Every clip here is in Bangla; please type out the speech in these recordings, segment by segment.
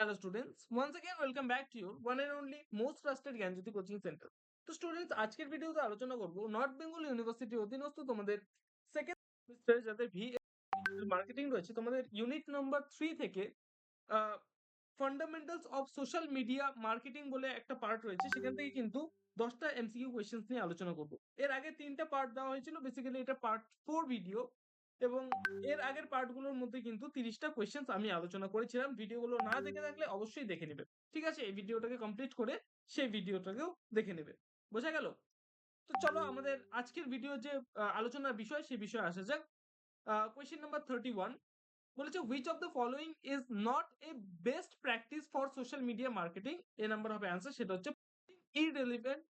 Hello students, once again welcome back to your one and only most trusted Gyanjyoti coaching centre তো স্টুডেন্টস আজকের ভিডিওতে আলোচনা করব নর্থ বেঙ্গল ইউনিভার্সিটি অধীনস্থ তোমাদের সেকেন্ড সেমিস্টারে যাদের ভি মার্কেটিং রয়েছে তোমাদের ইউনিট নাম্বার থ্রি থেকে fundamentals of social media marketing বলে একটা পার্ট রয়েছে। সেখান থেকে কিন্তু দশটা এমসিকিউ কোয়েশ্চেন্স নিয়ে আলোচনা করব। এর আগে তিনটা পার্ট দেওয়া হয়েছিল। বেসিক্যালি এটা পার্ট ফোর ভিডিও এবং এর আগের পার্টগুলোর মধ্যে কিন্তু তিরিশটা কোয়েশ্চেন্স আমি আলোচনা করেছিলাম। ভিডিওগুলো না দেখে থাকলে অবশ্যই দেখে নেবে। ঠিক আছে? এই ভিডিওটাকে কমপ্লিট করে সেই ভিডিওটাকেও দেখে নেবে। বোঝা গেল? তো চলো আমাদের আজকের ভিডিও যে আলোচনার বিষয় সেই বিষয়ে আসা যাক। কোয়েশ্চেন নাম্বার থার্টি ওয়ান বলেছে which of the following is not a best practice for social media marketing A number হবে অ্যান্সার সেটা হচ্ছে ইররেলিভেন্ট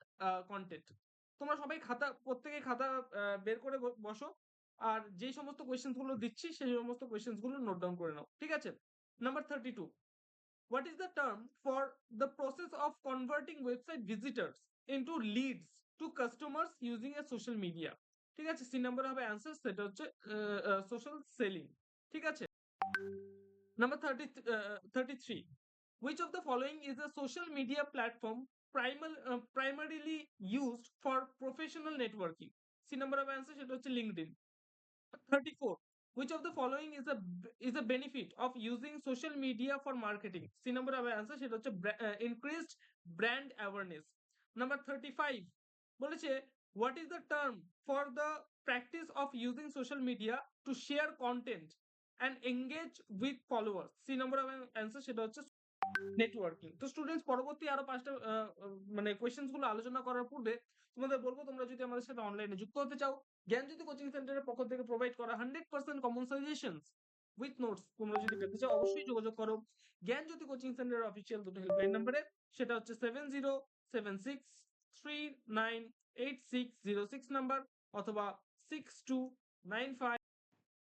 কন্টেন্ট তোমরা সবাই খাতা, প্রত্যেকে খাতা বের করে বসো। আর যেই সমস্তগুলো দিচ্ছি সেই সমস্তগুলো নোট ডাউন করে নাও। ঠিক আছে? Number thirty two what is the term for the process of converting website visitors into leads to customers using a social media ঠিক আছে? সি নাম্বার হবে অ্যান্সার সেটা হচ্ছে সোশ্যাল সেলিং ঠিক আছে? Number thirty thirty three which of the following is a social media platform primal, uh, primarily used for professional networking? C number of answer সেটা হচ্ছে linkedin. 34 which of the following is a is a benefit of using social media for marketing c number of answer সেটা হচ্ছে uh, increased brand awareness number 35 বলেছে what is the term for the practice of using social media to share content and engage with followers c number of answer সেটা নেটওয়ার্কিং তো স্টুডেন্টস পরবর্তী আরও পাঁচটা মানে কোয়েশ্চেন্সগুলো আলোচনা করার পূর্বে তোমাদের বলব তোমরা যদি আমাদের সাথে অনলাইনে যুক্ত হতে চাও, জ্ঞানজ্যোতি কোচিং সেন্টারের পক্ষ থেকে প্রোভাইড করা hundred percent common suggestions with notes তোমরা যদি পেতে চাও, অবশ্যই যোগাযোগ করো। জ্ঞানজ্যোতি কোচিং সেন্টারের অফিসিয়াল দুটো হেল্পলাইন নাম্বারে সেটা হচ্ছে seven zero seven six three nine eight six zero six number অথবা six two nine five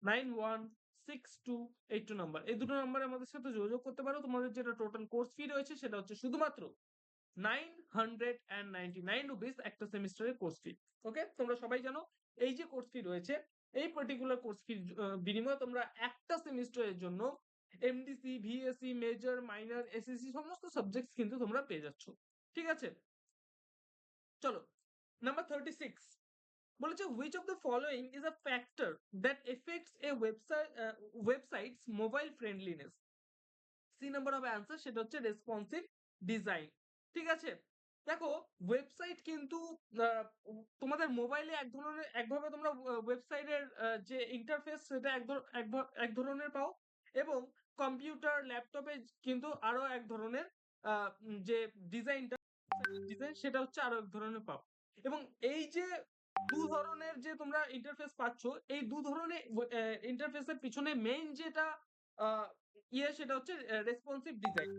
nine one six two eight two number এই দুটো নাম্বারে আমাদের সাথে যোগাযোগ করতে পারো। তোমাদের যেটা টোটাল কোর্স ফি রয়েছে সেটা হচ্ছে শুধুমাত্র nine hundred and ninety nine rupees একটা সেমিস্টারের কোর্স ফি ওকে তোমরা সবাই জানো এই যে কোর্স ফি রয়েছে, এই পার্টিকুলার কোর্স ফির বিনিময়ে তোমরা একটা সেমিস্টারের জন্য MDC VSC major minor SSC সমস্ত সাবজেক্টস কিন্তু তোমরা পেয়ে যাচ্ছ। ঠিক আছে? চলো নাম্বার থার্টি সিক্স বলেছে of the following is a factor that affects a website uh, website's mobile friendliness? C number হবে অ্যান্সার সেটা হচ্ছে রেসপন্সিভ ডিজাইন ঠিক আছে? দেখো ওয়েবসাইট কিন্তু তোমাদের মোবাইলে এক ধরনের একভাবে তোমরা ওয়েবসাইটের যে ইন্টারফেস সেটা এক ধর- এক এক ধরনের পাও এবং কম্পিউটার ল্যাপটপে কিন্তু আরও এক ধরনের যে ডিজাইনটা ডিজাইন সেটা হচ্ছে আরও এক ধরনের পাও এবং এই যে দু ধরনের যে তোমরা ইন্টারফেস পাচ্ছ, এই দু ধরনের ইন্টারফেসের পিছনে মেইন যেটা ইয়ে সেটা হচ্ছে রেসপন্সিভ ডিজাইন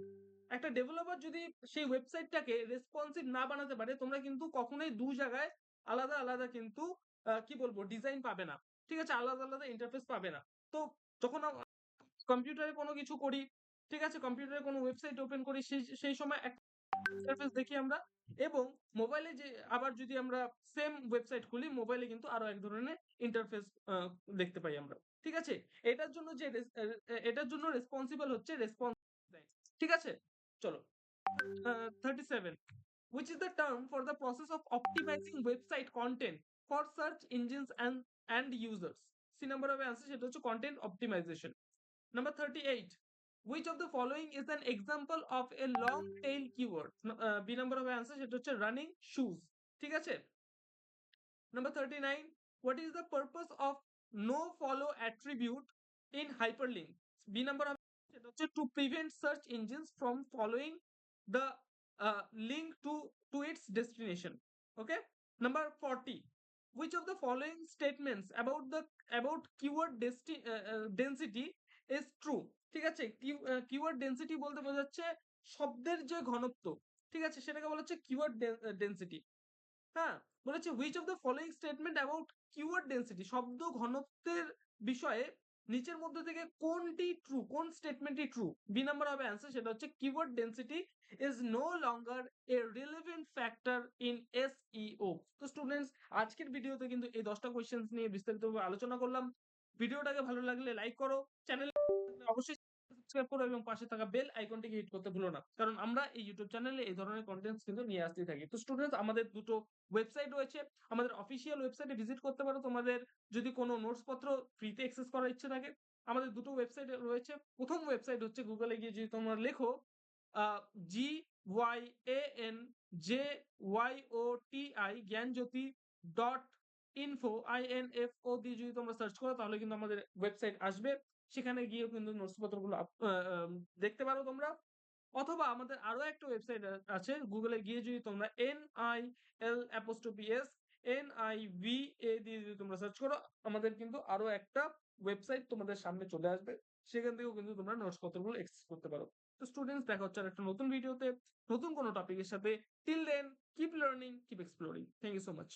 একটা ডেভেলপার যদি সেই ওয়েবসাইটটাকে রেসপন্সিভ না বানাতে পারে, তোমরা কিন্তু কখনোই দু জায়গায় আলাদা আলাদা কিন্তু কি বলব ডিজাইন পাবে না। ঠিক আছে? আলাদা আলাদা ইন্টারফেস পাবে না। তো যখন কম্পিউটারে কোনো কিছু করি, ঠিক আছে? কম্পিউটারে কোনো ওয়েবসাইট ওপেন করি, সেই সেই সময় ইন্টারফেস দেখি আমরা এবং মোবাইলে যে আবার যদি আমরা সেম ওয়েবসাইট খুলি মোবাইলে কিন্তু আরও এক ধরনের ইন্টারফেস দেখতে পাই আমরা। ঠিক আছে? এটার জন্য যে এটার জন্য রেসপন্সিবল হচ্ছে রেসপন্স ঠিক আছে? চলো। Thirty seven which is the term for the process of optimizing website content for search engines and and c number of answer সেটা হচ্ছে content optimization number 38 which of the following is an example of a long tail keyword N- uh, b number of answer সেটা হচ্ছে running shoes ঠিক আছে number 39 what is the purpose of no follow attribute in hyperlink b number of সেটা হচ্ছে to prevent search engines from following the uh, link to to its destination okay number 40 which of the following statements about the about keyword desti- uh, uh, density is true, ঠিক আছে? কিওয়ার্ড ডেন্সিটি বলতে বোঝাচ্ছে শব্দের যে ঘনত্ব, ঠিক আছে? সেটাকে বলা হচ্ছে কিওয়ার্ড ডেন্সিটি হ্যাঁ? বলেছে which of the following statement about keyword density শব্দ ঘনত্বের বিষয়ে নিচের মধ্যে থেকে কোনটি ট্রু কোন স্টেটমেন্টটি ট্রু বি নাম্বার হবে অ্যান্সার সেটা হচ্ছে keyword density is no longer a relevant factor in SEO তো স্টুডেন্টস আজকের ভিডিওতে কিন্তু এই দশটা কোয়েশ্চেন্স নিয়ে বিস্তারিতভাবে আলোচনা করলাম। ভিডিওটাকে ভালো লাগলে লাইক করো চ্যানেল অবশ্যই সাবস্ক্রাইব করো এবং পাশে থাকা বেল আইকনটিকে হিট করতে ভুলো না। কারণ আমরা এই YouTube চ্যানেলে এই ধরনের কনটেন্টস কিন্তু নিয়ে আসতেই থাকি। তো স্টুডেন্টস আমাদের দুটো ওয়েবসাইট রয়েছে। আমাদের অফিসিয়াল ওয়েবসাইটে ভিজিট করতে পারো তোমাদের যদি কোনো নোটস পত্র ফ্রিতে অ্যাক্সেস করার ইচ্ছে থাকে। আমাদের দুটো ওয়েবসাইট রয়েছে। প্রথম ওয়েবসাইট হচ্ছে গুগলে গিয়ে যদি তোমরা লেখো, আ GYANJYOTI Gyanjyoti dot info I N F O দিয়ে যদি তোমরা সার্চ করো তাহলে কিন্তু আমাদের ওয়েবসাইট আসবে। সেখানে গিয়েও কিন্তু নোটস পত্রগুলো আপ আ আম দেখতে পারো তোমরা। অথবা আমাদের আরও একটা ওয়েবসাইট আছে। গুগলে গিয়ে যদি তোমরা NIL NIVA দিয়ে যদি তোমরা সার্চ করো আমাদের কিন্তু আরও একটা ওয়েবসাইট তোমাদের সামনে চলে আসবে। সেখান থেকেও কিন্তু তোমরা নোটস পত্রগুলো অ্যাক্সেস করতে পারো। তো স্টুডেন্টস দেখা হচ্ছে আরেকটা নতুন ভিডিওতে, নতুন কোনো টপিকের সাথে। Till then keep learning, keep exploring. Thank you so much.